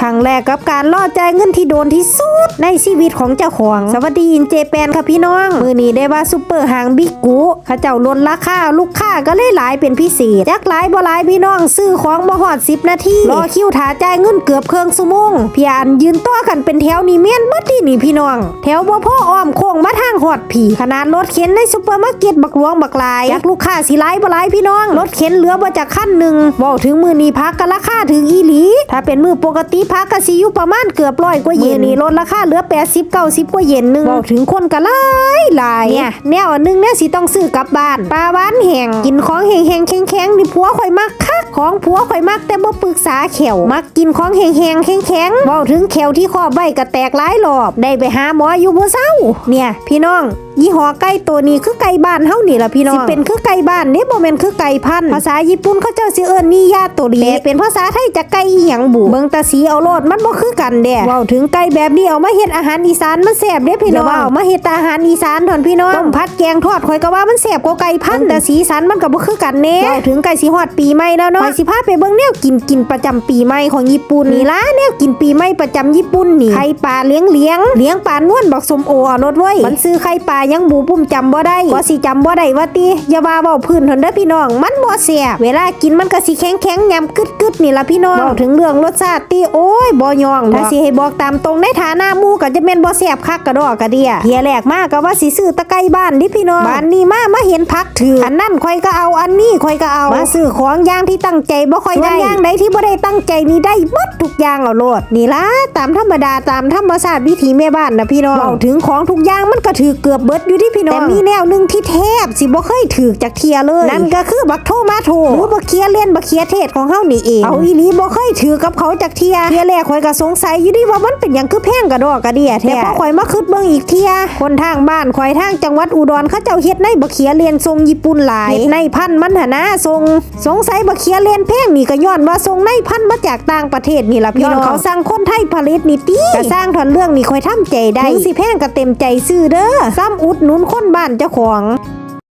ครั้งแรกกับการล่อใจายเงินที่โดนที่สุดในชีวิตของเจ้าของ สวัสดีอินเจแปนค่ะพี่น้อง มือนี้ได้ว่าซุปเปอร์หางบิ๊กกูเขาเจ้าลดราคาลูกค้าก็เลยหลายเป็นพิเศษจักหลายบ่หลายพี่น้องซื้อของบ่ฮอด10นาทีรอคิวถาจ่ายเงินเกือบเครื่องชั่วโมงพี่อันยืนต่อกันเป็นแถวนี่แม่นบิดที่นี่พี่น้อง แถวบ่พ่ออ้อมโค้งมาทางฮอดผีขนาดรถเข็นในซุปเปอร์มาร์เก็ตบักหลวงบักลายจักลูกค้าสิหลายบ่หลายพี่น้องรถเข็นเหลือบ่จากคันหนึ่งเว้าถึงมือนี้พักกันราคาถึงอีหลี ถ้าเป็นมือปกติพักก็สิอยู่ประมาณเกือบร้อยกว่าเยนมือนี้ลดราคาเหลือ80 90กว่าเยนหนึงเว้าถึงคนก็หลายหลายเนี่ยแนวอันหนึงเนี่ยสิต้องซื้อกลับบ้านปลาหวานแห้งกินของแห้งๆแข็งๆนี่ผัวข่อยมักคัก ของผัวข่อยมักแต่บ่ปรึกษาแขวมักกินของแห้งๆแข็งๆเว้าถึงแขวที่ครอบไว้ก็แตกหลายรอบ ได้ไปหาหมออยู่บ่เศร้า เนี่ย พี่น้องยี่ห้อไก่ตัวนี้คือไก่บ้านเฮานี่ล่ะพี่น้องสิเป็นคือไก่บ้านนี่บ่แม่นคือไก่พันธุ์ภาษาญี่ปุ่นเขาเจ้าสิเอิ้นนิยาโตริแต่เป็นภาษาไทยจะไก่อีหยังบุเบิ่งแตาสีเอาโลดมันบ่คือกันเด้เว้าถึงไก่แบบนี้เอามาเฮ็ดอาหารอีสานมันแซ่บเด้พี่น้องเอามาเฮ็ดแต่อาหารอีสานถอนพี่น้องต้มผัดแกงทอดข่อยก็ว่ามันแซ่บกว่าไก่พันธุ์แต่สีสันมันก็บ่คือกันแน่เว้าถึงไก่สิฮอดปีใหม่แล้วเนาะอยสิพาไปเบิ่งแนวกินกินประจำปีใหม่ของญี่ปุ่นนี่ล่ะแนวกินปีใหม่ประจำญี่ปุ่นนี่ไข่ปลาเลี้ยงเลี้ยงเลี้ยงปลานวลบักสมโอเอารถเว้ยมันซื้อไข่ปลายังบูปุ้มจำบ่ได้ก็สิจำบ่ได้ว่าติอย่าว่าเว้าพื้นเถอะเด้อพี่น้อง มันบ่แซ่บเวลากินมันก็สิแข็งๆยำกึดๆนี่ล่ะพี่น้องเว้าถึงเรื่องรสชาติติโอ้ยบ่ยองถ้าสิให้บอกตามตรงในฐานะหมู่ก็จะแม่นบ่แซ่บคักกระดอกกระเดียเฮียแรกมาก็ว่าสิซื้อตะไคร้บ้านดิพี่น้องบ้านนี้มามาเห็นพักถืออันนั้นข่อยก็เอาอันนี้ข่อยก็เอามาซื้อของอย่างที่ตั้งใจบ่ค่อยได้อย่างใดที่บ่ได้ตั้งใจนี่ได้หมดทุกอย่างเอาโลดนี่ล่ะตามธรรมดาตามธรรมชาติวิถีแม่บ้านนะพี่น้องเว้าถึงของทุกอย่างมันก็ถือเกือบเบิดอยู่ที่พี่น้องแต่มีแนวหนึงที่แทบสิบ่เคยถือจากเทียเลย นั่นก็คือบักโทมาโทหรือบักเคียเล่นบักเคียเทศของเฮานี่เองเอาอีหลีบ่เคยถือกับเขาจากเทียเทียแรกข่อยก็สงสัยอยู่ดิว่ามันเป็นหยังคือแพงกระดอกกระเดียแท้แต่พอข่อยมาคิดเบิ่งอีกเทียคนทางบ้านข่อยทางจังหวัดอุดรเขาเจ้าเฮ็ดในบักเคียเรียนทรงญี่ปุ่นหลายเฮ็ดในพันธุ์มันหนนะทรงสงสัยบักเคียเรียนแพงนี่ก็ย้อนว่าทรงในพันธุ์มาจากต่างประเทศนี่ล่ะพี่น้องเขาสั่งคนไทยผลิตนี่ติก็สร้างถอนเรื่องนี่ข่อยทำใจได้ถึงสิแพงก็เต็มใจซื้อเด้อซ้ำอุดหนุนคนบ้านเจ้าของ